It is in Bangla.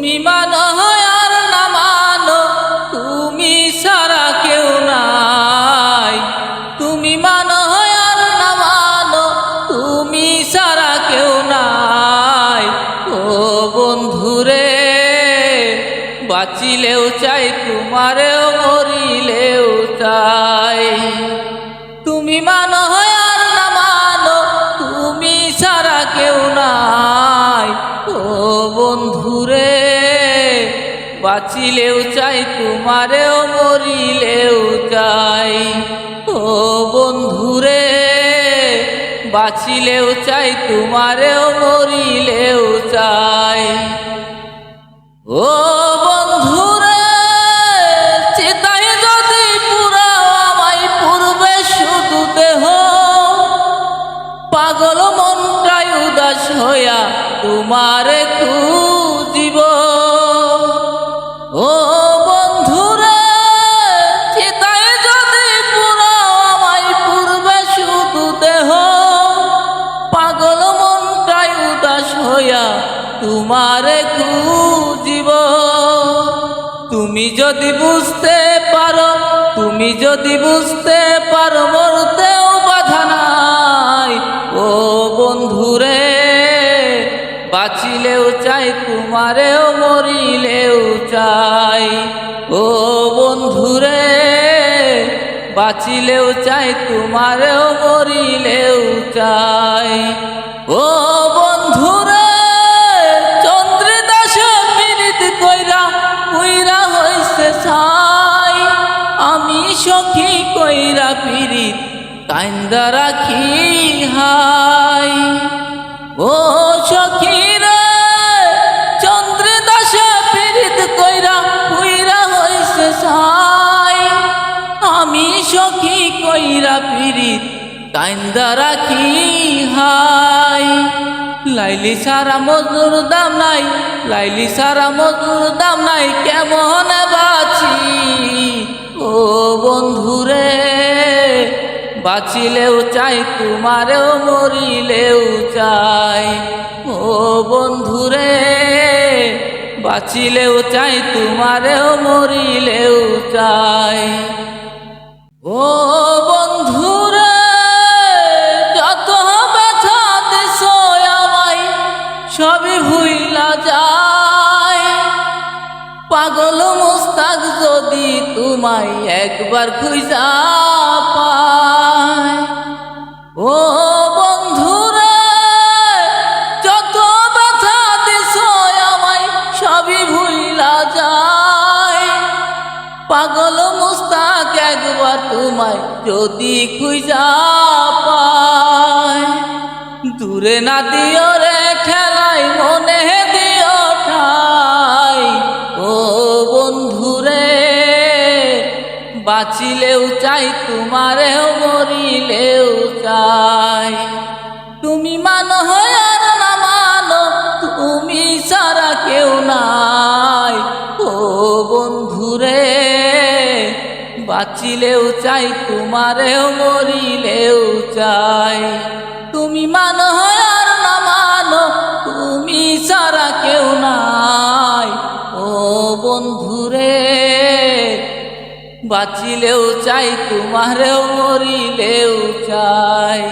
তুমি মানো আর না মানো, তুমি সারা কেউ নাই। তুমি মানো আর না মানো, তুমি সারা কেউ নাই। ও বন্ধুরে, বাঁচিলেও চাই, তোমারেও মরিলেও চাই। তুমি মানো বন্ধুরে, বাঁচিলেও চাই, তোমারেও মরিলেও চাই। ও বন্ধুরে, বাঁচিলেও চাই, তোমারেও মরিলেও চাই। ও বন্ধুরে চিতাই পূর্বে দেহ, পাগল মনটাই উদাস তোমারে খুঁজিব তোমারে খুঁজিব। তুমি যদি বুঝতে পারো, তুমি যদি বুঝতে পারো, মরতেও বাধা নাই। ও বন্ধুরে, বাঁচিলেও চাই, তোমারেও মরিলেও চাই। ও বন্ধুরে, বাঁচিলেও চাই, তোমারেও মরিলেও চাই। ও সখী কইরা পীড়িত? কান্দা রাখি হাই। ও সখী রে চন্দ্রে দাস পীড়িত কইরা কইরা হইছে ছাই। আমি সখী কইরা পীড়িত কান্দা রাখি হাই। লাইলি সারা মজুর দাম নাই, লাইলি সারা মজুর দাম নাই, কেমন বাঁচি? ও বন্ধুরে, বাঁচিলেও চাই, তোমারেও মরিলেও চাই। ও বন্ধুরে, বাঁচিলেও চাই, তোমারেও মরিলেও চাই। ও বন্ধুরে, যত ব্যথা দিস সবই ভুইলা যায়। পাগল তোমায় একবার খুঁজা পায় ও বন্ধুরে, যত ব্যথা দিস আমায় সবই ভুইলা যায়। পাগল মুস্তাক, একবার তোমায় যদি খুঁজা পায় দূরে না দিও রে খেলাই মনে দিও বাঁচিলেও চাই, তোমারেও মরিলেও চাই। তুমি মানো আর না মানো, তুমি সারা কেউ নাই। ও বন্ধুরে, বাঁচিলেও চাই, তোমারেও মরিলেও চাই। তুমি মানো আর না মানো, তুমি সারা কেউ নাই। ও বন্ধুরে বাঁচিলেও চাই তোমারেও মরিলেও চাই।